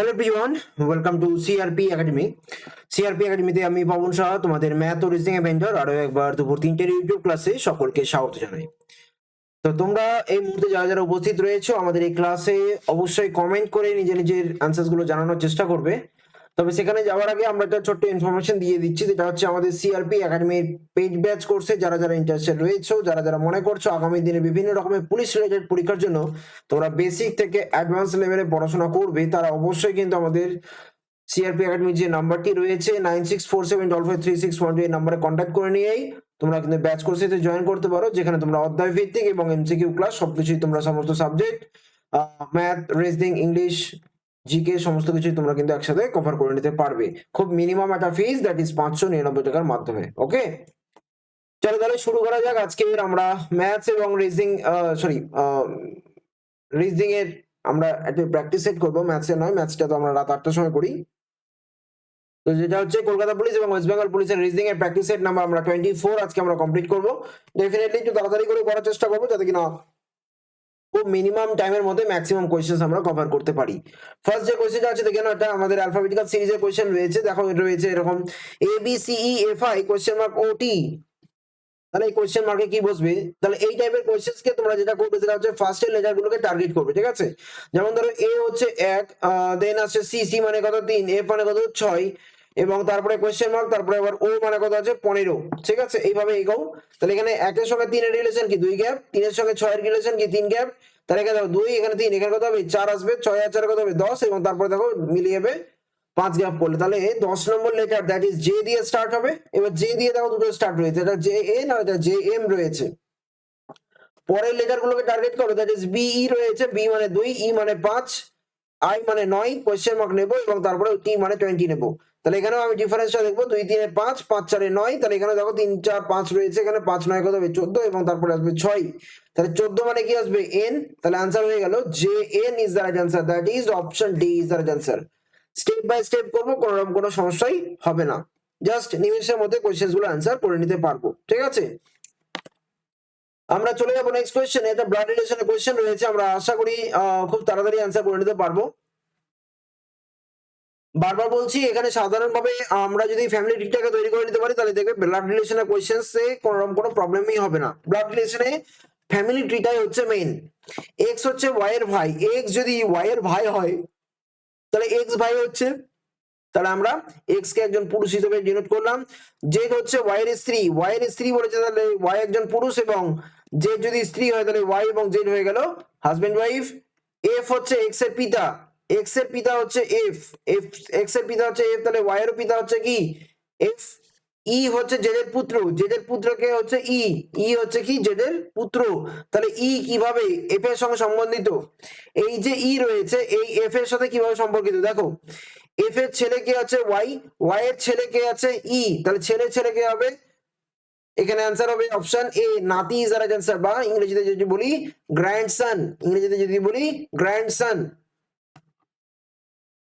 Hello everyone welcome to CRP academy CRP একাডেমিতে আমি পবন সাহা, তোমাদের ম্যাথ ও রিজনিং ভেন্ডর আরও একবার দুপুর তিনটের ইউটিউব ক্লাসে সকলকে স্বাগত জানাই। তো তোমরা এই মুহূর্তে যারা যারা উপস্থিত রয়েছো আমাদের এই ক্লাসে অবশ্যই কমেন্ট করে নিজের নিজের অ্যান্সার্সগুলো জানানোর চেষ্টা করবে। তবে সেখানে যাওয়ার আগে আমরা একটা ছোট্ট ইনফরমেশন দিয়ে দিচ্ছি, যেটা হচ্ছে আমাদের সিআরপি একাডেমির পেজ ব্যাচ কোর্সে যারা যারা ইন্টারেস্টেড রয়েছে, যারা যারা মনে করছ আগামী দিনে বিভিন্ন রকমের পুলিশ রিলেটেড পরীক্ষার জন্য তোমরা বেসিক থেকে অ্যাডভান্স লেভেলে পড়াশোনা করবে, তারা অবশ্যই কিন্তু আমাদের সিআরপি একাডেমির যে নাম্বারটি রয়েছে nine six four seven double five three six one এই নাম্বারে কন্ট্যাক্ট করে নিয়েই তোমরা কিন্তু ব্যাচ কোর্সেতে জয়েন করতে পারো, যেখানে তোমরা অধ্যায় ভিত্তিক এবং এমসিকিউ ক্লাস সবকিছুই তোমরা সমস্ত subject math reasoning English GK সমস্ত কিছুই তোমরা কিন্তু একসাথে কভার করে নিতে পারবে। খুব মিনিমাম একটা ফিস দ্যাট ইজ পাঁচশো নিরানব্বই টাকার মাধ্যমে ওকে চলো তাহলে শুরু করা যাক। আজকে আমরা ম্যাথস এবং রিজনিং সরি রিজনিং এর আমরা একটা প্র্যাকটিস সেট করব। ম্যাথসের নয় ম্যাথসটা তো আমরা রাত আটটার সময় করি। তো যেটা হচ্ছে কলকাতা পুলিশ এবং ওয়েস্ট বেঙ্গল পুলিশের রিজনিং এর প্র্যাকটিস সেট নাম্বার আমরা টোয়েন্টি ফোর আজকে আমরা কমপ্লিট করব। ডেফিনেটলি একটু তাড়াতাড়ি করে করার চেষ্টা করব, যাতে কিনা খুব মিনিমাম টাইমের মধ্যে ম্যাক্সিমাম কোয়েশ্চেন আমরা কভার করতে পারি। ফার্স্ট যে কোয়েশ্চেনটা আছে, দেখে নাও, এটা আমাদের অ্যালফাবেটিক্যাল সিরিজের কোয়েশ্চেন রয়েছে। দেখো, রয়েছে এরকম A B C E F I question mark O T তাহলে এই কোয়েশ্চেন মার্কে কি বসবে? তাহলে এই টাইপের কোয়েশ্চেন্স কে তোমরা যেটা করবে, সেটা হচ্ছে ফার্স্ট এর লেটার গুলোকে টার্গেট করবে, ঠিক আছে? যেমন ধরো এ হচ্ছে এক দেন আসছে সি সি মানে কত? তিন এফ মানে কত? ছয়। এবং তারপরে কোয়েশ্চেন মার্ক তারপরে আবার ও মানে কত আছে? পনেরো। ঠিক আছে? এইভাবে এগোও। তাহলে এখানে একের সঙ্গে তিনের রিলেশন কি? দুই গ্যাপ তিনের সঙ্গে ছয়ের রিলেশন কি? তিন গ্যাপ তাহলে এখানে দেখো দুই, এখানে তিন, এখানে কত হবে? চার আসবে। ছয় আর চার কত হবে? দশ। এবং তারপরে দেখো মিলিয়ে যাবে পাঁচ গ্যাপ করলে। তাহলে দশ নম্বর লেটার দ্যাট ইজ জে দিয়ে স্টার্ট হবে। এবার জে দিয়ে দেখো দুটো স্টার্ট রয়েছে। এটা জে এ না এটা জে এম রয়েছে। পরের লেটার গুলোকে টার্গেট করো। দ্যাট ইজ বি ই রয়েছে। বি মানে দুই ই মানে পাঁচ আই মানে নয়। কোয়েশ্চেন মার্ক নেব এবং তারপরে টি মানে টোয়েন্টি নেব। তাহলে এখানেও আমি ডিফারেন্সটা দেখব দুই তিনে পাঁচ পাঁচ চারে নয়। তাহলে এখানে দেখো তিন, চার, পাঁচ রয়েছে। এখানে পাঁচ নয় কত হবে? চোদ্দ এবং তারপরে আসবে ছয়। তাহলে চোদ্দ মানে কি আসবে? এন তাহলে আনসার হয়ে গেল J N is the right answer that is option D is the right answer step by step করব কোনো রকম কোনো সমস্যাই হবে না। জাস্ট নিমেষের মধ্যে কোয়েশ্চেনগুলো আনসার করে নিতে পারব। ঠিক আছে? আমরা চলে যাব নেক্সট কোয়েশ্চেন এটা ব্লাড রিলেশনের কোয়েশ্চেন রয়েছে। আমরা আশা করি খুব তাড়াতাড়ি আনসার করে নিতে পারব। বারবার বলছি, এখানে সাধারণভাবে আমরা যদি ফ্যামিলি ট্রিটাকে তৈরি করে নিতে পারি, তাহলে দেখবে ব্লাড রিলেশনের কোয়েশ্চেন্সে কোনো কোনো প্রবলেমই হবে না। ব্লাড রিলেশনে ফ্যামিলি ট্রিটাই হচ্ছে মেইন এক্স হচ্ছে ওয়াই এর ভাই। এক্স যদি ওয়াই এর ভাই হয়, তাহলে এক্স ভাই হচ্ছে, তাহলে আমরা এক্স কে একজন পুরুষ হিসেবে ডিনোট করলাম। জেড হচ্ছে ওয়াই এর স্ত্রী। ওয়াই এর স্ত্রী বলেছে, তাহলে ওয়াই একজন পুরুষ এবং জেড যদি স্ত্রী হয়, তাহলে ওয়াই এবং জেড হয়ে গেল হাজবেন্ড ওয়াইফ এফ হচ্ছে এক্সের পিতা। এক্সের পিতা হচ্ছে এফ এফ এক্সের পিতা হচ্ছে এফ তাহলে ওয়াই এর পিতা হচ্ছে কি? এফ ই হচ্ছে জেডের পুত্র জেডের পুত্রকে হচ্ছে ই ই হচ্ছে কি? জেডের পুত্র, তাহলে ই কীভাবে? এফ এর সঙ্গে সম্বন্ধিত। এই যে ই রয়েছে, এই এফ এর সাথে কীভাবে সম্পর্কিত? দেখো এফ এর ছেলে কে আছে ওয়াই ওয়াই এর ছেলে কে আছে ই তাহলে ছেলে ছেলে কে হবে? এখানে অ্যান্সার হবে অপশন এ নাতি ইজ রাইট অ্যান্সার বা ইংরেজিতে যদি বলি গ্র্যান্ডসন ইংরেজিতে যদি বলি গ্র্যান্ডসন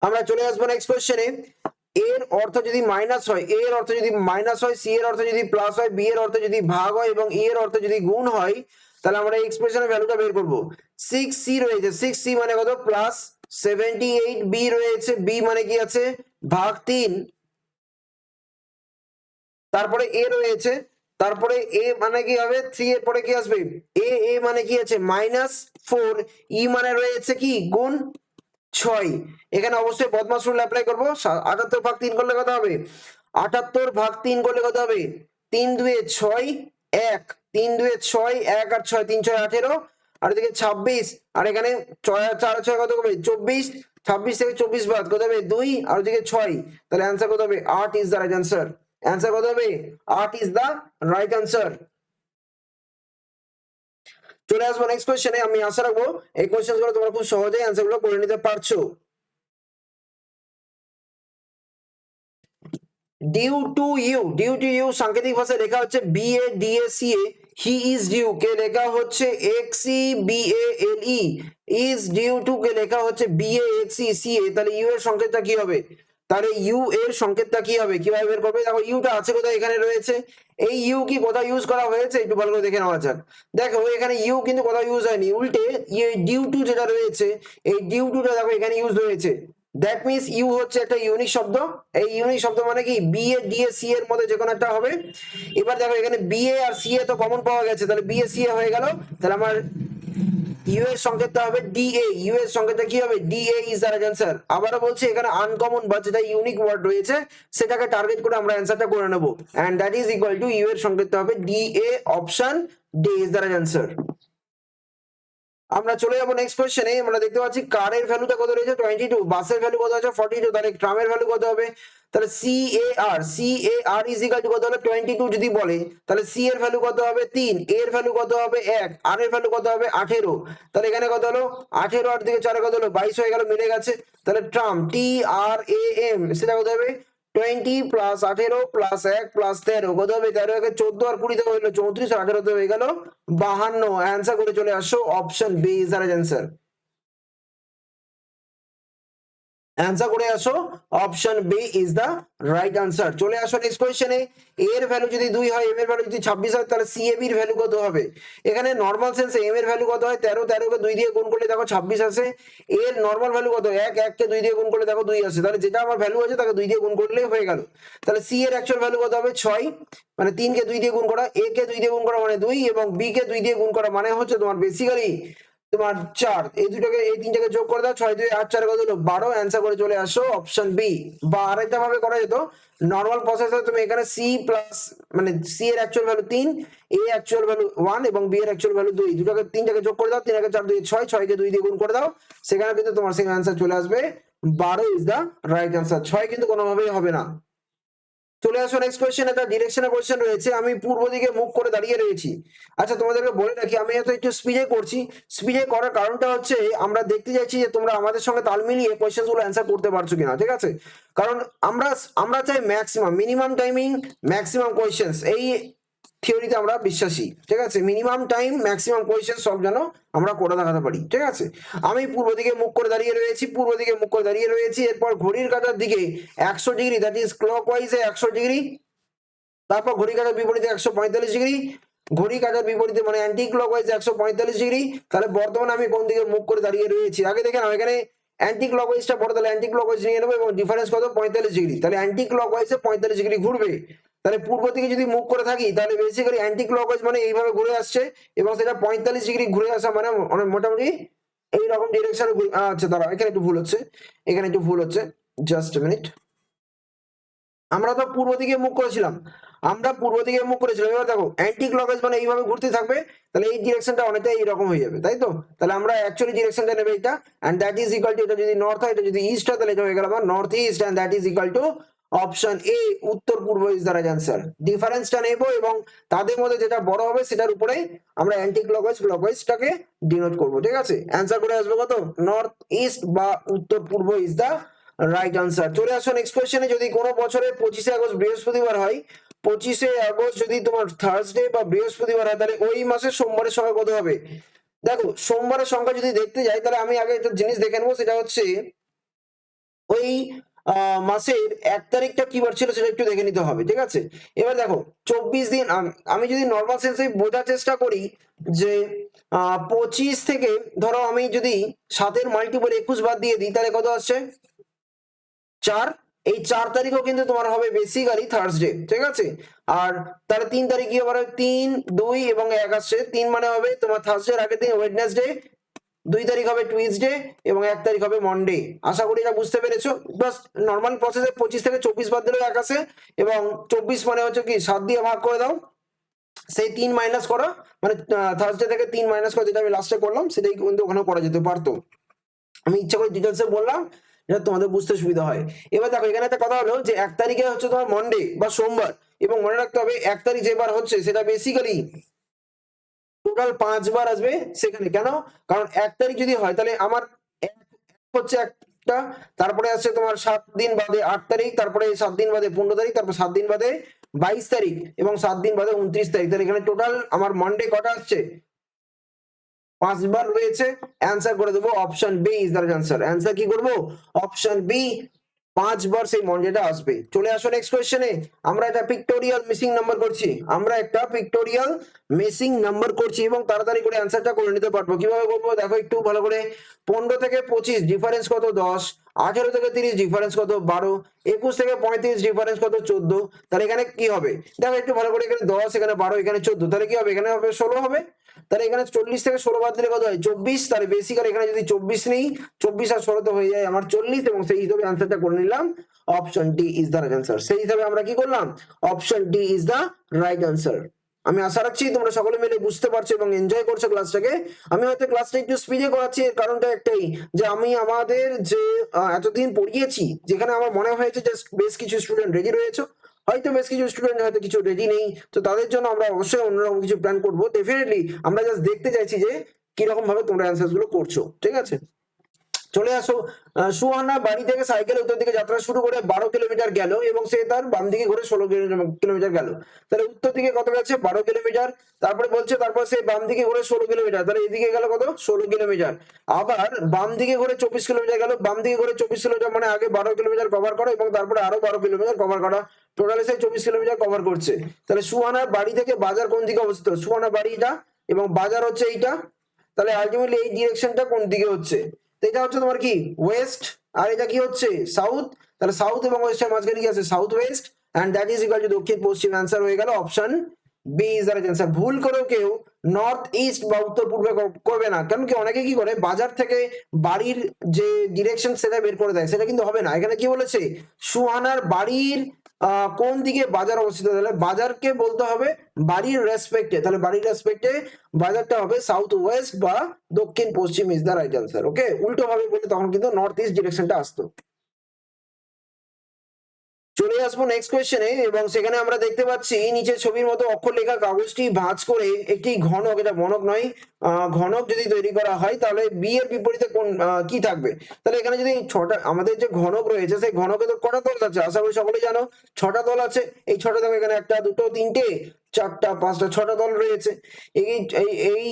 আমরা চলে আসব নেক্সট কোশ্চেনে এর অর্থ যদি মাইনাস হয় এ এর অর্থ যদি মাইনাস হয় সি এর অর্থ যদি প্লাস হয় বি এর অর্থ যদি ভাগ হয় এবং ই এর অর্থ যদি গুণ হয়, তাহলে আমরা এক্সপ্রেশনের ভ্যালুটা বের করব। সিক্স সি রয়েছে। সিক্স সি মানে কত? প্লাস সেভেন্টি এইট বি রয়েছে। বি মানে কি আছে? ভাগ তিন। তারপরে এ রয়েছে। তারপরে এ মানে কি হবে? থ্রি এর পরে কি আসবে? এ এ মানে কি আছে? মাইনাস ফোর ই মানে রয়েছে কি? গুণ ছয়। এখানে অবশ্যই বদমাস রুল অ্যাপ্লাই করব। আটাত্তর ভাগ তিন করলে কত হবে? আটাত্তর ভাগ তিন করলে কত হবে? তিন দুয়ে ছয়, এক। তিন দুয়ে ছয়, এক আর ছয়, তিন, ছয়, আঠেরো। আর এদিকে ছাব্বিশ। আর এখানে ছয়, চার, ছয় কত হবে চব্বিশ। ছাব্বিশ থেকে চব্বিশ বাদ কত হবে? দুই। আর ওদিকে ছয়। তাহলে অ্যান্সার কত হবে? আট is the right answer answer কত হবে? আট ইজ দ্য রাইট অ্যান্সার চলে আসব নেক্সট কোয়েশ্চেনে আমি আশা রাখব। এই কোয়েশ্চেনগুলো তোমরা খুব সহজেই অ্যান্সারগুলো করে নিতে পারছ। Due to you due to you সাংকেতিক ভাষায় লেখা হচ্ছে B A D A C A he is due কে লেখা হচ্ছে X E B A L E is due to কে লেখা হচ্ছে B A X E C A তাহলে ইউ এর সংকেতটা কি হবে? তাহলে ইউ এর সংকেতটা কি হবে? কীভাবে বের করবে? দেখো ইউটা আছে কোথায়? এখানে রয়েছে। এই ইউ কি কোথাও ইউজ করা হয়েছে? একটু ভালো করে দেখে নেওয়া যাক। দেখো, এখানে ইউ কিন্তু কোথাও ইউজ হয়নি। উল্টে ডিউ টু যেটা রয়েছে, এই ডিউ টুটা দেখো এখানে ইউজ হয়েছে দ্যাট মিনস ইউ হচ্ছে একটা ইউনিক শব্দ। এই ইউনিক শব্দ মানে কি? B A D A C এর মধ্যে যে কোনো একটা হবে। এবার দেখো এখানে বি এ আর সি এ তো কমন পাওয়া গেছে। তাহলে বি এ সি এ হয়ে গেল। তাহলে আমার ইউ এর সংকেতটা হবে ডিএ এ ইউ এর সংকেতটা কি হবে? D A is the answer আবারও বলছি, এখানে আনকমন বা যেটা ইউনিক ওয়ার্ড রয়েছে, সেটাকে টার্গেট করে আমরা অ্যান্সারটা করে নেব। And that is equal to US এর সংকেতটা হবে DA option D is the answer আমরা চলে যাব নেক্সট কোয়েশ্চেনে আমরা দেখতে পাচ্ছি কারের ভ্যালুটা কত রয়েছে? টোয়েন্টি টু বাসের ভ্যালু কত আছে? ফর্টি টু তাহলে ট্রামের ভ্যালু কত হবে? তাহলে C A R C A R is equal to কত হলো? টোয়েন্টি টু যদি বলে, তাহলে সি এর ভ্যালু কত হবে? তিন। এ এর ভ্যালু কত হবে? এক। আর এর ভ্যালু কত হবে? আঠেরো। তাহলে এখানে কত হলো? আঠেরো আট দিকে চারে কত হলো? বাইশ হয়ে গেল, মিলে গেছে। তাহলে tram T R A M সেটা কত হবে? টোয়েন্টি প্লাস আঠেরো প্লাস এক প্লাস তেরো, কত হবে? তেরো একে চোদ্দ আর কুড়ি থেকে হলো চৌত্রিশ আঠেরোতে হয়ে গেল বাহান্ন। অ্যান্সার করে চলে আসো option B is the answer answer করে আসো। Option B is the right answer চলে আসো নেক্সট কোয়েশ্চেনে এর ভ্যালু যদি দুই হয় এম এর ভ্যালু যদি ছাব্বিশ হয়, তাহলে সি এর ভ্যালু কত হবে? এখানে নর্মাল সেন্সে এম এর ভ্যালু কত হয়? তেরো তেরোকে দুই দিয়ে গুণ করলে দেখো ছাব্বিশ আসে। এর নর্মাল ভ্যালু কত? এক এককে দুই দিয়ে গুণ করলে দেখো দুই আসে। তাহলে যেটা আমার ভ্যালু আছে, তাকে দুই দিয়ে গুণ করলেই হয়ে গেল। তাহলে সি এর অ্যাকচুয়াল ভ্যালু কত হবে? ছয়। মানে তিনকে দুই দিয়ে গুণ করা এ কে দুই দিয়ে গুণ করা মানে দুই এবং বি কে দুই দিয়ে গুণ করা মানে হচ্ছে তোমার বেসিক্যালি তোমার চার। এই দুটোকে, এই তিনটাকে যোগ করে দাও, ছয়, দুই, আট, চার, কত হলো? বারো। অ্যান্সার করে চলে আসো অপশন বি বা আরেকটা ভাবে করা যেত নর্মাল প্রসেসে তুমি এখানে সি প্লাস মানে সি এর অ্যাকচুয়াল ভ্যালু তিন এ অ্যাকচুয়াল ভ্যালু ওয়ান এবং বি এর অ্যাকচুয়াল ভ্যালু দুই। দুটোকে, তিনটাকে যোগ করে দাও তিন চার, দুই, ছয়, ছয়কে দুই দিয়ে গুণ করে দাও। সেখানে কিন্তু তোমার সেখানে অ্যান্সার চলে আসবে। বারো ইজ দ্য রাইট অ্যান্সার ছয় কিন্তু কোনোভাবেই হবে না। চলে আসো নেক্সট কোয়েশ্চেন একটা ডিরেকশন কোয়েশ্চেন রয়েছে। আমি পূর্ব দিকে মুখ করে দাঁড়িয়ে রয়েছি। আচ্ছা তোমাদেরকে বলে রাখি, আমি এত একটু স্পিডে করছি। স্পিডে করার কারণটা হচ্ছে, আমরা দেখতে চাইছি যে তোমরা আমাদের সঙ্গে তাল মিলিয়ে কোয়েশ্চেনগুলো অ্যান্সার করতে পারছ কিনা, ঠিক আছে? কারণ আমরা আমরা চাই maximum minimum timing maximum questions এই থিওরিতে আমরা বিশ্বাসী, ঠিক আছে? মিনিমাম টাইম ম্যাক্সিমাম কোয়েশ্চেন সব যেন আমরা করে দেখাতে পারি, ঠিক আছে? আমি পূর্ব দিকে মুখ করে দাঁড়িয়ে রয়েছি, পূর্ব দিকে মুখ করে দাঁড়িয়ে রয়েছি, এরপর ঘড়ির কাঁটার দিকে একশো ডিগ্রি দ্যাট ইজ ক্লক ওয়াইজে একশো ডিগ্রি, তারপর ঘড়ি কাঁটার বিপরীতে একশো পঁয়তাল্লিশ ডিগ্রি ঘড়ি কাঁটার বিপরীতে মানে অ্যান্টি ক্লক ওয়াইজ একশো পঁয়তাল্লিশ ডিগ্রি, তাহলে বর্তমানে আমি কোন দিকে মুখ করে দাঁড়িয়ে রয়েছি? আগে দেখে নাও এখানে অ্যান্টি ক্লক ওয়াইজটা পড়ে তাহলে অ্যান্টি ক্লক ওয়াইজ নিয়ে নেব এবং ডিফারেন্স কত? পঁয়তাল্লিশ ডিগ্রি, তাহলে অ্যান্টি ক্লক ওয়াইজে পঁয়তাল্লিশ ডিগ্রি ঘুরবে। তাহলে পূর্ব দিকে যদি মুখ করে থাকি, তাহলে বেসিক্যালি অ্যান্টি ক্লক ওয়াইজ মানে এইভাবে ঘুরে আসছে এবং সেটা পঁয়তাল্লিশ ডিগ্রি ঘুরে আসা মানে অনেক মোটামুটি এইরকম ডিরেকশন আচ্ছা দাঁড়াও, এখানে একটু ভুল হচ্ছে, এখানে একটু ভুল হচ্ছে জাস্ট মিনিট আমরা তো পূর্ব দিকে মুখ করেছিলাম, আমরা পূর্ব দিকে মুখ করেছিলাম, এবার দেখো অ্যান্টি ক্লকওয়াইজ মানে এইভাবে ঘুরতে থাকবে, তাহলে এই ডিরেকশনটা অনেকটা এইরকম হয়ে যাবে, তাই তো? তাহলে আমরা অ্যাকচুয়ালি ডিরেকশনটা নেবে এটা and that is equal to এটা যদি নর্থ হয়, এটা যদি ইস্ট হয়, তাহলে এটা হয়ে গেল আমার north east and that is equal to option A উত্তর পূর্ব ইজ দ্য রাইট অ্যান্সার ডিফারেন্সটা নেব এবং তাদের মধ্যে যেটা বড় হবে সেটার উপরে আমরা অ্যান্টি ক্লকওয়াইজ ক্লকওয়াইজটাকে ডিনোট করব, ঠিক আছে? অ্যান্সার করে আসব কত? নর্থ ইস্ট বা উত্তর পূর্ব ইজ দ্য রাইট আনসার চলে আসো নেক্সট কোয়েশ্চেনে যদি কোনো বছরে পঁচিশে আগস্ট বৃহস্পতিবার হয়, পঁচিশে আগস্ট যদি তোমার থার্সডে বা বৃহস্পতিবার হয়, তাহলে ওই মাসের সোমবারের সংখ্যা কত হবে? দেখো, সোমবারের সংখ্যা যদি দেখতে যাই, তাহলে আমি আগে একটা জিনিস দেখে নেব, সেটা হচ্ছে ওই মাসের এক তারিখটা কি বার ছিল সেটা একটু দেখে নিতে হবে, ঠিক আছে? এবার দেখো, চব্বিশ দিন, আম- যদি নর্মাল সেন্সে বোঝার চেষ্টা করি যে পঁচিশ থেকে, ধরো আমি যদি সাতের মাল্টিপল একুশ বাদ দিয়ে দিই, তাহলে কত আসছে? চার। এই চার তারিখও কিন্তু তোমার হবে বেসিক্যালি থার্সডে ঠিক আছে? আর তাহলে তিন তারিখ কি হবে তিন, দুই এবং এক আসছে। তিন মানে হবে তোমার থার্সডে আগের দিন ওয়েডনেসডে দুই তারিখ হবে টুইসডে এবং এক তারিখ হবে মন্ডে আশা করি এটা বুঝতে পেরেছ। বাস নর্মাল প্রসেসে পঁচিশ থেকে চব্বিশ বাদ দিলেও এক আসে এবং চব্বিশ মানে হচ্ছে কি সাত দিয়ে ভাগ করে দাও। সেই তিন মাইনাস করো। মানে থার্সডে থেকে তিন মাইনাস করে যেটা আমি লাস্টে করলাম, সেটাই কিন্তু ওখানে করা যেতে পারতো। আমি ইচ্ছা করে ডিটেলসে বললাম যেটা তোমাদের বুঝতে সুবিধা হয়। এবার দেখো, এখানে একটা কথা হলো যে এক তারিখে হচ্ছে তোমার মন্ডে বা সোমবার এবং মনে রাখতে হবে, এক তারিখ যেবার হচ্ছে, সেটা বেসিক্যালি টোটাল পাঁচবার আসবে সেখানে। কেন? কারণ এক তারিখ যদি হয়, তাহলে আমার হচ্ছে একটা, তারপরে আসছে তোমার সাত দিন বাদে আট তারিখ, তারপরে সাত দিন বাদে পনেরো তারিখ, তারপর সাত দিন বাদে বাইশ তারিখ এবং সাত দিন বাদে উনত্রিশ তারিখ। তাহলে এখানে টোটাল আমার মানডে কটা আসছে? পাঁচবার রয়েছে। অ্যান্সার করে দেবো option B is the answer answer কি করব? অপশন বি পাঁচবার সেই মন্ডেটা আসবে। চলে আসো নেক্সট কোয়েশ্চেনে আমরা একটা পিক্টোরিয়াল মিসিং নাম্বার করছি। আমরা একটা পিক্টোরিয়াল মিসিং নাম্বার করছি এবং তাড়াতাড়ি করে অ্যান্সারটা করে নিতে পারব। কীভাবে করব? দেখো একটু ভালো করে। পনেরো থেকে পঁচিশ ডিফারেন্স কত? দশ। আঠেরো থেকে তিরিশ ডিফারেন্স কত? বারো। একুশ থেকে পঁয়ত্রিশ ডিফারেন্স কত? চোদ্দ। তাহলে এখানে কি হবে? দেখো একটু ভালো করে এখানে দশ, এখানে বারো, এখানে চোদ্দ। তাহলে কি হবে? এখানে হবে ষোলো হবে। তাহলে এখানে চল্লিশ থেকে ষোলো বাদ দিলে কত হয়? চব্বিশ। তাহলে বেসিক্যালি এখানে যদি চব্বিশ নেই, চব্বিশ আর ষোলো তো হয়ে যায় আমার চল্লিশ এবং সেই হিসাবে আনসারটা করে নিলাম। Option D is the right answer সেই হিসাবে আমরা কি করলাম? Option D is the right answer আমি আশা রাখছি তোমরা সকলে মিলে বুঝতে পারছ এবং এনজয় করছ ক্লাসটাকে আমি হয়তো ক্লাসটা একটু স্পিডে করাচ্ছি, এর কারণটা একটাই যে আমি আমাদের যে এতদিন পড়িয়েছি, যেখানে আমার মনে হয়েছে যে বেশ কিছু স্টুডেন্ট রেডি রয়েছে। হয়তো বেশ কিছু স্টুডেন্ট হয়তো কিছু রেডি নেই, তো তাদের জন্য আমরা অবশ্যই অন্যরকম কিছু প্ল্যান করব। ডেফিনেটলি আমরা জাস্ট দেখতে চাইছি যে কীরকম ভাবে তোমরা অ্যান্সারগুলো করছ, ঠিক আছে? চলে আসো। সুহানা বাড়ি থেকে সাইকেল উত্তর দিকে যাত্রা শুরু করে বারো কিলোমিটার গেল এবং সে তার বাম দিকে ঘুরে ষোলো কিলোমিটার গেল। তাহলে উত্তর দিকে কত গেছে বারো কিলোমিটার। তারপরে বলছে, তারপর সে বাম দিকে ঘুরে ষোলো কিলোমিটার। তাহলে এদিকে গেল কত? ষোলো কিলোমিটার। আবার বাম দিকে ঘুরে চব্বিশ কিলোমিটার গেল। বাম দিকে ঘুরে চব্বিশ কিলোমিটার মানে আগে বারো কিলোমিটার কভার করো এবং তারপরে আরও বারো কিলোমিটার কভার করা। টোটালে সে চব্বিশ কিলোমিটার কভার করছে। তাহলে সুহানার বাড়ি থেকে বাজার কোন দিকে অবস্থিত? সুহানা বাড়ি এটা এবং বাজার হচ্ছে এইটা। তাহলে আলটিমেটলি এই ডিরেকশনটা কোন দিকে হচ্ছে? তো এটা হচ্ছে তোমার কি? ওয়েস্ট আর এটা কি হচ্ছে? সাউথ তাহলে সাউথ এবং ওয়েস্টের মাঝখানে কি আছে? South west and that is equal to দক্ষিণ পশ্চিম অ্যান্সার হয়ে গেল option B is the answer ভুল করেও কেউ নর্থ ইস্ট বা উত্তর, পূর্বে করবে না। কারণ কি অনেকে কি করে? বাজার থেকে বাড়ির যে ডিরেকশন সেটা বের করে দেয়, সেটা কিন্তু হবে না। এখানে কি বলেছে? সুহানার বাড়ির কোন দিকে বাজার অবস্থিত? তাহলে বাজারকে বলতে হবে বাড়ির রেসপেক্টে তাহলে বাড়ির রেসপেক্টে বাজারটা হবে সাউথ ওয়েস্ট বা দক্ষিণ পশ্চিম is the right answer okay উল্টো ভাবে বলে তখন কিন্তু নর্থ ইস্ট ডিরেকশনটা আসতো। চলে আসব নেক্সট কোয়েশ্চেনে এবং সেখানে আমরা দেখতে পাচ্ছি নিচে ছবির মতো অক্ষর লেখা কাগজটি ভাঁজ করে একটি ঘনক, এটা ঘনক নয় ঘনক যদি তৈরি করা হয়, তাহলে বি এর বিপরীতে কোন কি থাকবে? তাহলে এখানে যদি ছটা, আমাদের যে ঘনক রয়েছে, সেই ঘনকে তো কটা তল আছে? আশা করি সকলে জানো, ছটা তল আছে। এই ছটা দেখো এখানে একটা, দুটো, তিনটে চারটা, পাঁচটা, ছটা দল রয়েছে। এই এই এই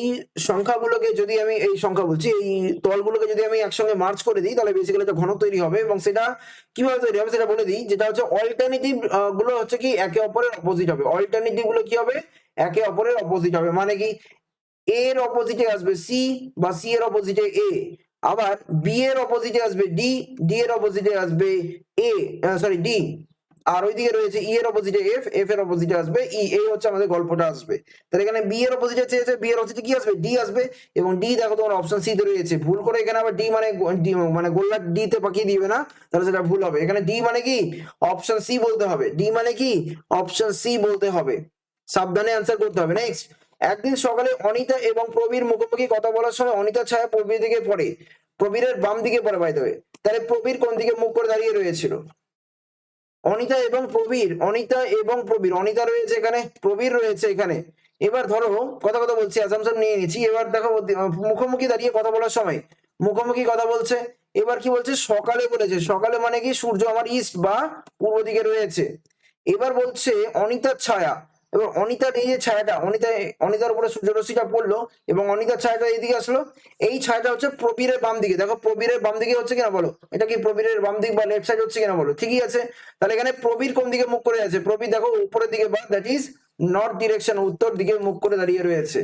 সংখ্যাগুলোকে যদি আমি, এই সংখ্যা বলছি, এই দলগুলোকে যদি আমি একসঙ্গে মার্চ করে দিই, তাহলে বেসিক্যালি একটা ঘন তৈরি হবে এবং সেটা কীভাবে তৈরি হবে সেটা বলে দিই। যেটা হচ্ছে অল্টারনেটিভগুলো হচ্ছে কি, একে অপরের অপোজিট হবে। অল্টারনেটিভগুলো কি হবে? একে অপরের অপোজিট হবে। মানে কি? এর অপোজিটে আসবে সি বা সি এর অপোজিটে এ আবার বি এর অপোজিটে আসবে ডি ডি এর অপোজিটে আসবে এ সরি ডি আর ওইদিকে রয়েছে ই এর অপোজিটে এফ এফ এর অপোজিটে আসবে ই এই হচ্ছে আমাদের গল্পটা আসবে। তাহলে এখানে বি এর অপোজিটে চেয়েছে বি এর অপোজিটে কি আসবে? ডি আসবে। এবং ডি দেখো তোমার অপশন সি তে রয়েছে। ভুল করে এখানে আবার ডি মানে মানে গোল্লা ডি তে পাকিয়ে দিবে না, তাহলে সেটা ভুল হবে। এখানে ডি মানে কি? অপশন সি বলতে হবে। ডি মানে কি? অপশন সি বলতে হবে। সাবধানে অ্যান্সার করতে হবে। নেক্সট একদিন সকালে অনিতা এবং প্রবীর মুখোমুখি কথা বলার সময় অনিতা ছায়া প্রবীর দিকে পড়ে। প্রবীরের বাম দিকে পড়ে বাইতে হবে তাহলে প্রবীর কোন দিকে মুখ করে দাঁড়িয়ে রয়েছিল? অনিতা এবং প্রবীর, অনিতা এবং প্রবীর, অনিতা রয়েছে এখানে, প্রবীর রয়েছে এখানে। এবার ধরো, কথা কথা বলছি অ্যাসামশন নিয়ে নিয়েছি এবার দেখো মুখোমুখি দাঁড়িয়ে কথা বলার সময় মুখোমুখি কথা বলছে। এবার কি বলছে? সকালে বলেছে। সকালে মানে কি? সূর্য আমার ইস্ট বা পূর্ব দিকে রয়েছে। এবার বলছে, অনিতার ছায়া। এবার অনিতার এই যে ছায়াটা, অনিতা, অনিতার উপরে সূর্যরশ্মিটা পড়ল এবং অনিতার ছায়াটা এইদিকে আসলো। এই ছায়াটা হচ্ছে প্রবীরের বাম দিকে। দেখো, প্রবীরের বাম দিকে হচ্ছে কিনা বলো? এটা কি প্রবীরের বাম দিক বা লেফট সাইড হচ্ছে কিনা বলো? ঠিকই আছে। তাহলে এখানে প্রবীর কোন দিকে মুখ করে আছে? প্রবীর দেখো উপরের দিকে বা দ্যাট ইজ নর্থ ডিরেকশন উত্তর দিকে মুখ করে দাঁড়িয়ে রয়েছে।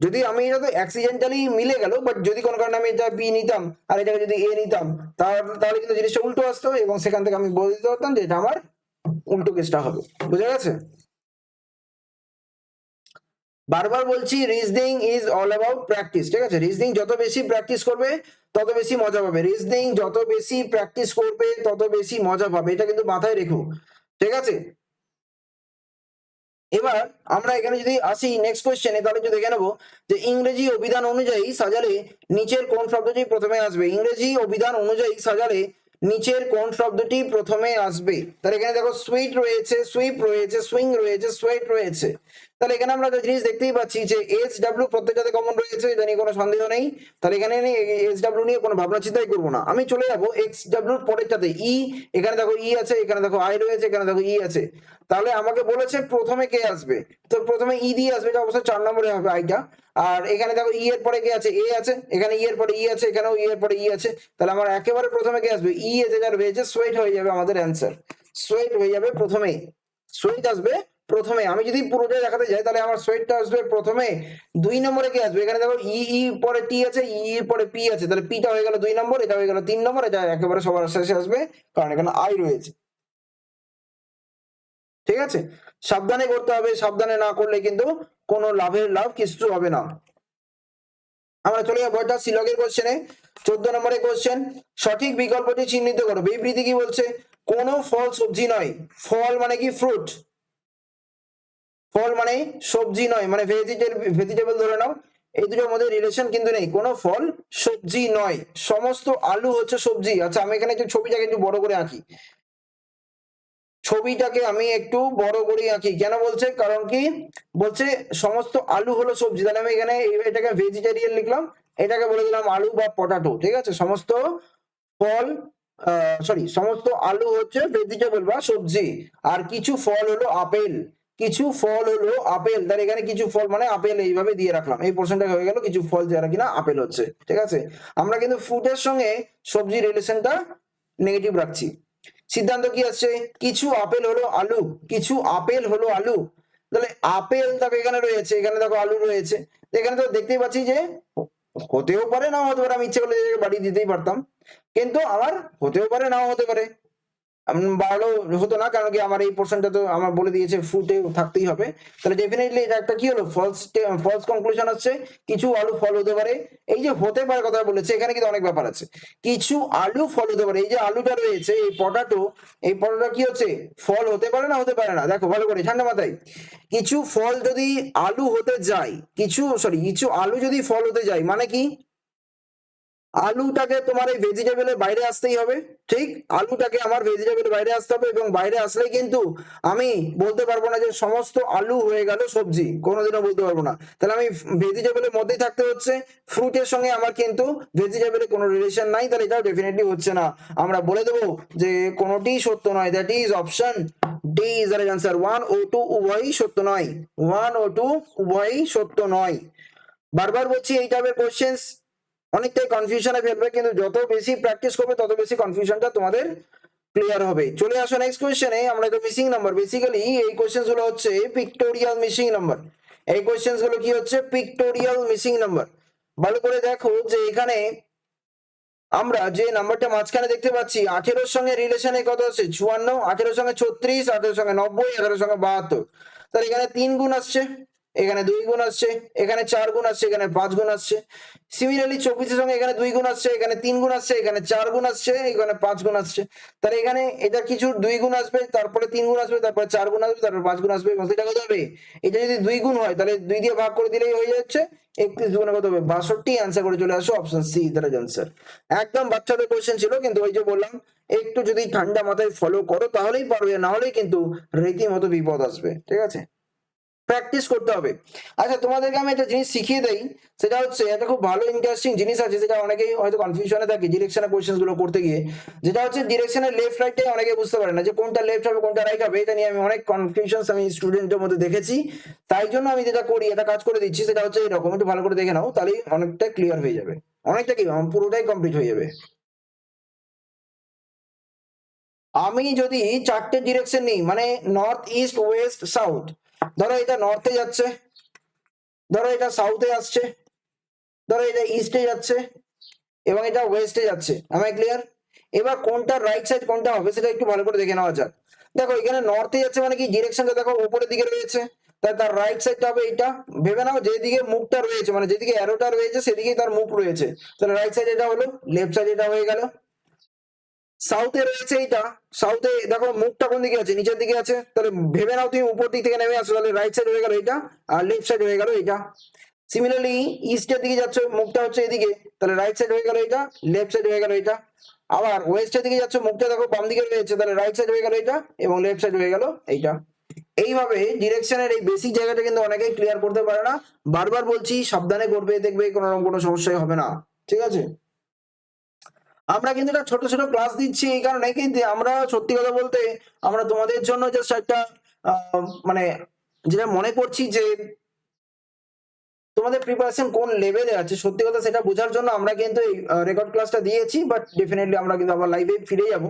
যদি আমি এটা তো অ্যাক্সিডেন্টালি মিলে গেল বাট যদি কোনো কারণে আমি এটা বি নিতাম আর এটাকে যদি এ নিতাম তাহলে কিন্তু জিনিসটা উল্টো আসতো এবং সেখান থেকে আমি বলে দিতে পারতাম যে এটা আমার উল্টো কেসটা হবে। বুঝা গেছে? বারবার বলছি reasoning is all about practice ঠিক আছে? রিজনিং যত বেশি প্র্যাকটিস করবে, তত বেশি মজা পাবে। রিজনিং যত বেশি প্র্যাকটিস করবে, তত বেশি মজা পাবে। এটা কিন্তু মাথায় রেখো, ঠিক আছে? এবার আমরা এখানে যদি আসি নেক্সট কোয়েশ্চেনে তাহলে যদি দেখে নেব যে ইংরেজি অভিধান অনুযায়ী সাজালে নিচের কোন শব্দটি প্রথমে আসবে? ইংরেজি অভিধান অনুযায়ী সাজালে নিচের কোন শব্দটি প্রথমে আসবে? তাহলে এখানে দেখো সুইট রয়েছে সুইপ রয়েছে সুইং রয়েছে সোয়েট রয়েছে। তাহলে এখানে আমরা জিনিস দেখতেই পাচ্ছি যে এস ডাব্লিউ প্রত্যেকটাতে কমন রয়েছে, এটা নিয়ে কোনো সন্দেহ নেই। তাহলে এখানে এস ডাব্লিউ নিয়ে কোনো ভাবনা চিন্তাই করব না। আমি চলে যাব এক্স ডাব্লিউর পরেরটাতে। ই এখানে দেখো ই আছে, এখানে দেখো আই রয়েছে, এখানে দেখো ই আছে। তাহলে আমাকে বলেছে প্রথমে কে আসবে? তো প্রথমে ই দিয়ে আসবে, এটা অবশ্যই চার নম্বরে হবে আইটা আর এখানে দেখো ই এর পরে কে আছে? এ আছে। এখানে ই এর পরে ই আছে, এখানেও ই এর পরে ই আছে। তাহলে আমার একেবারে প্রথমে কে আসবে? ই এ যার রয়েছে সোয়েট হয়ে যাবে আমাদের অ্যান্সার সোয়েট হয়ে যাবে প্রথমেই সোয়েট আসবে প্রথমে, আমি যদি পুরোটাই দেখাতে যাই, তাহলে আমার সোয়েটটা আসবে প্রথমে দুই নম্বরে কি আসবে? এখানে দেখো ই ই পরে টি আছে ই ই পরে পি আছে, তাহলে পিটা হয়ে গেল দুই নম্বর, এটা হয়ে গেল তিন নম্বর, এটা একেবারে সবার শেষে আসবে, কারণ এখানে আই রয়েছে। ঠিক আছে? সাবধানে করতে হবে, সাবধানে না করলে কিন্তু কোনো লাভের লাভ কিছু হবে না। আমরা চলে যাব এটা কোশ্চেনে চোদ্দ নম্বরের কোশ্চেন সঠিক বিকল্পটি চিহ্নিত করো। বিবৃতি কি বলছে? কোনো ফল সবজি নয়। ফল মানে কি? ফ্রুট ফল মানে সবজি নয় মানে ভেজিটেবল ভেজিটেবল ধরে নাও, এই দুটোর মধ্যে রিলেশন কিন্তু নেই। কোনো ফল সবজি নয়, সমস্ত আলু হচ্ছে সবজি। আচ্ছা আমি এখানে একটু ছবিটাকে একটু বড় করে আঁকি। ছবিটাকে আমি একটু বড় করে আঁকি। কেন বলছে? কারণ কি? বলছে সমস্ত আলু হলো সবজি। তাহলে আমি এখানে এটাকে ভেজিটেরিয়ান লিখলাম। এটাকে বলে দিলাম আলু বা পটাটো ঠিক আছে? সমস্ত ফল সরি সমস্ত আলু হচ্ছে ভেজিটেবল বা সবজি। আর কিছু ফল হলো আপেল। কিছু ফল হলো আপেল। তার এখানে কিছু ফল মানে আপেল এইভাবে দিয়ে রাখলাম। এই পোর্শনটা হয়ে গেল কিছু ফল যারা কিনা আপেল হচ্ছে। ঠিক আছে? আমরা কিন্তু ফ্রুটের সঙ্গে সবজি রিলেশনটা নেগেটিভ রাখছি। সিদ্ধান্ত কি আসছে? কিছু আপেল হলো আলু, কিছু আপেল হলো আলু। তাহলে আপেল দেখো এখানে রয়েছে, এখানে দেখো আলু রয়েছে। এখানে তো দেখতেই পাচ্ছি যে হতেও পারে, নাও হতে পারে। আমি ইচ্ছে করলে বাড়ি দিতেই পারতাম। কিন্তু আমার হতেও পারে, নাও হতে পারে। বাড়ালেও হতো না, কারণ কি আমার এই পোর্শনটা তো আমার বলে দিয়েছে, ফুটে থাকতেই হবে। তাহলে ডেফিনেটলি এটা একটা কি হলো? ফলস ফলস কনক্লুশন হচ্ছে কিছু আলু ফল হতে পারে। এই যে হতে পারে কথা বলেছে, এখানে কিন্তু অনেক ব্যাপার আছে। কিছু আলু ফল হতে পারে, এই যে আলুটা রয়েছে, এই পটাটো এই পটাটো কি হচ্ছে? ফল হতে পারে না, হতে পারে না। দেখো, ভালো করে, ঠান্ডা মাথায়। কিছু ফল যদি আলু হতে যায়, কিছু সরি কিছু আলু যদি ফল হতে যায় মানে কি? আলুটাকে তোমার এই ভেজিটেবলের বাইরে আসতেই হবে, ঠিক? আলুটাকে আমার ভেজিটেবলের বাইরে আসতে হবে এবং বাইরে আসলে কিন্তু আমি বলতে পারব না যে সমস্ত আলু হয়ে গেল সবজি, কোনোদিনও বলতে পারব না। তাহলে আমি ভেজিটেবলের মধ্যেই থাকতে হচ্ছে ফ্রুটের সঙ্গে আমার কিন্তু ভেজিটেবলের কোনো রিলেশন নাই, তাহলে এটাও ডেফিনেটলি হচ্ছে না। আমরা বলে দেবো যে কোনোটি সত্য নয় that is option D is the answer one O two উভয়ই সত্য নয়। ওয়ান ও টু উভয়ই সত্য নয়। বারবার বলছি এই টাইপের কোশ্চেন্স অনেকটাই কনফিউশনে ফেলবে, কিন্তু যত বেশি প্র্যাকটিস করবে, তত বেশি কনফিউশনটা তোমাদের ক্লিয়ার হবে। চলে আসো নেক্সট কোয়েশ্চেনে আমরা একটা মিসিং নাম্বার বেসিক্যালি এই কোয়েশ্চেন্সগুলো হচ্ছে পিক্টোরিয়াল মিসিং নাম্বার এই কোয়েশ্চেন্সগুলো কি হচ্ছে? পিক্টোরিয়াল মিসিং নাম্বার ভালো করে দেখো যে এখানে আমরা যে নাম্বারটা মাঝখানে দেখতে পাচ্ছি, আঠেরোর সঙ্গে রিলেশনে কত আছে? চুয়ান্ন, আঠেরোর সঙ্গে ছত্রিশ, আঠেরোর সঙ্গে নব্বই এগারোর সঙ্গে বাহাত্তর। তাহলে এখানে তিন গুণ আসছে। এখানে দুই গুণ আসছে, এখানে চার গুণ আসছে, এখানে পাঁচ গুণ আসছে। সিমিলারলি চব্বিশের সঙ্গে এখানে দুই গুণ আসছে, এখানে তিন গুণ আসছে, এখানে চার গুণ আসছে, এখানে পাঁচ গুণ আসছে। তাহলে এখানে এটা কিছু দুই গুণ আসবে, তারপরে তিন গুণ আসবে, তারপরে চার গুণ আসবে, তারপর পাঁচ গুণ আসবে সেটা কত হবে? এটা যদি দুই গুণ হয়, তাহলে দুই দিয়ে ভাগ করে দিলেই হয়ে যাচ্ছে, একত্রিশ দুগুণে কত হবে? বাষট্টি অ্যান্সার করে চলে আসো অপশন সি দ্যাট অ্যান্সার একদম বাচ্চাদের কোশ্চেন ছিল, কিন্তু ওই যে বললাম, একটু যদি ঠান্ডা মাথায় ফলো করো, তাহলেই পারবে, না হলেই কিন্তু রীতিমতো বিপদ আসবে, ঠিক আছে? প্র্যাকটিস করতে হবে। আচ্ছা তোমাদেরকে আমি একটা জিনিস শিখিয়ে দেই, সেটা হচ্ছে একটা খুব ভালো ইন্টারেস্টিং জিনিস আছে, যেটা অনেকেই হয়তো কনফিউশনে থাকে ডিরেকশনের কোয়েশ্চেনগুলো করতে গিয়ে। যেটা হচ্ছে ডিরেকশনের লেফট রাইটটাই অনেকে বুঝতে পারে না যে কোনটা লেফট হবে, কোনটা রাইট হবে, এটা নিয়ে আমি অনেক কনফিউশন আমি স্টুডেন্টের মধ্যে দেখেছি। তাই জন্য আমি যেটা করি এটা কাজ করে দিচ্ছি, সেটা হচ্ছে এরকম, একটু ভালো করে দেখে নাও, তাহলেই অনেকটা ক্লিয়ার হয়ে যাবে। অনেকটা কি পুরোটাই কমপ্লিট হয়ে যাবে। আমি যদি চারটে ডিরেকশন নিই মানে নর্থ ইস্ট ওয়েস্ট সাউথ ধরো এটা নর্থে যাচ্ছে, ধরো এটা সাউথে আসছে, ধরো এটা ইস্টে যাচ্ছে এবং এটা ওয়েস্টে যাচ্ছে। আমি ক্লিয়ার এবার কোনটা রাইট সাইড কোনটা হবে সেটা একটু ভালো করে দেখে নেওয়া যাক। দেখো, এখানে নর্থে যাচ্ছে মানে কি ডিরেকশনটা দেখো উপরের দিকে রয়েছে। তাই তার রাইট সাইডটা হবে এটা ভেবে নাও, যেদিকে মুখটা রয়েছে মানে যেদিকে অ্যারোটা রয়েছে, সেদিকেই তার মুখ রয়েছে। তাহলে রাইট সাইড এটা হলো লেফট সাইড এটা হয়ে গেল। সাউথে রয়েছে এইটা। সাউথে দেখো মুখটা কোন দিকে আছে? নিচের দিকে আছে। তাহলে ভেবে নাও তুমি উপর দিক থেকে নেমে আসো। তাহলে রাইট সাইড হয়ে গেল এইটা আর লেফট সাইড হয়ে গেল এইটা। সিমিলারলি ইস্টের দিকে যাচ্ছে, মুখটা হচ্ছে এদিকে। তাহলে রাইট সাইড হয়ে গেল এইটা লেফট সাইড হয়ে গেল এইটা। আবার ওয়েস্টের দিকে যাচ্ছে, মুখটা দেখো বাম দিকে রয়েছে। তাহলে রাইট সাইড হয়ে গেল এইটা এবং লেফট সাইড হয়ে গেল এইটা। এইভাবে ডিরেকশনের এই বেসিক জায়গাটা কিন্তু অনেকেই ক্লিয়ার করতে পারে না। বারবার বলছি, সাবধানে করবে, দেখবে কোনো রকম কোনো সমস্যাই হবে না। ঠিক আছে? আমরা কিন্তু একটা ছোট ছোট ক্লাস দিচ্ছি, এই কারণে কিন্তু আমরা সত্যি কথা বলতে আমরা তোমাদের জন্য জাস্ট একটা মানে যেটা মনে করছি যে তোমাদের প্রিপারেশন কোন লেভেলে আছে, সত্যি কথা সেটা বোঝার জন্য আমরা কিন্তু এই রেকর্ড ক্লাসটা দিয়েছি বাট ডেফিনেটলি আমরা কিন্তু আবার লাইভে ফিরে যাব।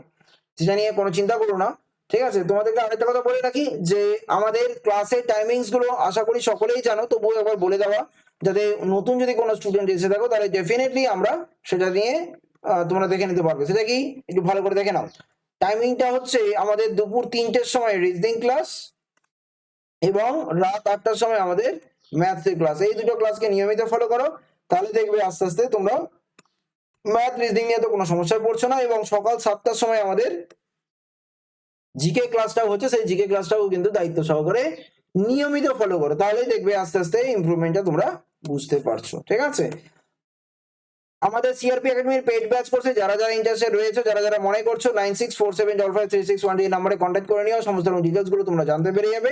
সেটা নিয়ে কোনো চিন্তা করো না, ঠিক আছে? তোমাদেরকে আরেকটা কথা বলে রাখি যে আমাদের ক্লাসের টাইমিংসগুলো আশা করি সকলেই জানো, তবুও একবার বলে দেওয়া, যাতে নতুন যদি কোনো স্টুডেন্ট এসে থাকো তাহলে ডেফিনেটলি আমরা সেটা নিয়ে তোমরা দেখে নিতে পারবে। সেটা কি? একটু ভালো করে দেখে নাও। টাইমিংটা হচ্ছে আমাদের দুপুর তিনটের সময় রিজনিং ক্লাস এবং রাত আটটার সময় আমাদের ম্যাথের ক্লাস এই দুটো ক্লাসকে নিয়মিত ফলো করো, তাহলে দেখবে আস্তে আস্তে তোমরা ম্যাথ রিজনিং নিয়ে তো কোনো সমস্যায় পড়ছো না এবং সকাল সাতটার সময় আমাদের জিকে ক্লাসটাও হচ্ছে, সেই জিকে ক্লাসটাও কিন্তু দায়িত্ব সহকারে নিয়মিত ফলো করো। তাহলেই দেখবে আস্তে আস্তে ইমপ্রুভমেন্টটা তোমরা বুঝতে পারছ। ঠিক আছে? আমাদের সিআরপি একাডেমির পেড ব্যাচ কোর্সে যারা যারা ইন্টারেস্টেড রয়েছে, যারা যারা মনে করছ nine six four seven double five three six one এই নাম্বারে কন্ট্যাক্ট করে নিও, সমস্ত রকম ডিটেলসগুলো তোমরা জানতে পেরে যাবে।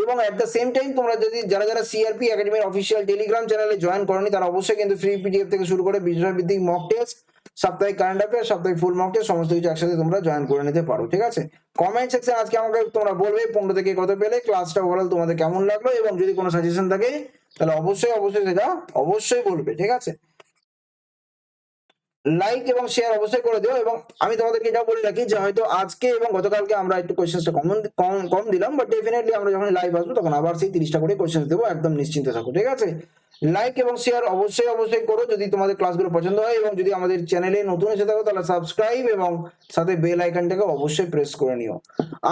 এবং অ্যাট দ্য সেম টাইম তোমরা যদি যারা যারা সিআরপি একাডেমির অফিসিয়াল টেলিগ্রাম চ্যানেলে জয়েন করনি, তারা অবশ্যই কিন্তু ফ্রি পিডিএফ থেকে শুরু করে বিষয়ভিত্তিক মক টেস্ট সাপ্তাহিক কারেন্ট অ্যাফেয়ার সাপ্তাহিক ফুল মক টেস্ট সমস্ত কিছু একসাথে তোমরা জয়েন করে নিতে পারো, ঠিক আছে? কমেন্ট সেকশন আজকে আমাকে তোমরা বলবে পনেরো থেকে কত পেলে ক্লাসটা ওভারঅল তোমাদের কেমন লাগল, এবং যদি কোনো সাজেশন থাকে, তাহলে অবশ্যই অবশ্যই সেটা অবশ্যই বলবে, ঠিক আছে? লাইক এবং শেয়ার অবশ্যই করে দিও এবং আমি তোমাদেরকে এটাও বলে রাখি যে হয়তো আজকে এবং গতকালকে আমরা একটু কোয়েশ্চেন্সটা কম কম কম দিলাম বাট ডেফিনেটলি আমরা যখন লাইভ আসব তখন আবার সেই তিরিশটা করে কোয়েশ্চেন্স দেবো, একদম নিশ্চিন্তে থাকো, ঠিক আছে? লাইক এবং শেয়ার অবশ্যই অবশ্যই করো যদি তোমাদের ক্লাসগুলো পছন্দ হয় এবং যদি আমাদের চ্যানেলে নতুন এসে থাকো তাহলে সাবস্ক্রাইব এবং সাথে বেল আইকনটাকে অবশ্যই প্রেস করে নিও।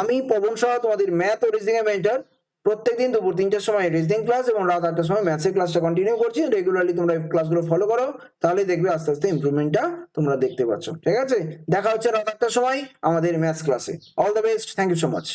আমি পবন সাহা তোমাদের ম্যাথ ও রিজনিং এর মেন্টর প্রত্যেকদিন দুপুর তিনটার সময় রিজনিং ক্লাস এবং রাত আটটার সময় ম্যাথসের ক্লাসটা কন্টিনিউ করছি। রেগুলারলি তোমরা ক্লাসগুলো ফলো করো, তাহলে দেখবে আস্তে আস্তে ইমপ্রুভমেন্টটা তোমরা দেখতে পাচ্ছ। ঠিক আছে? দেখা হচ্ছে রাত আটটার সময় আমাদের ম্যাথস ক্লাসে all the best thank you so much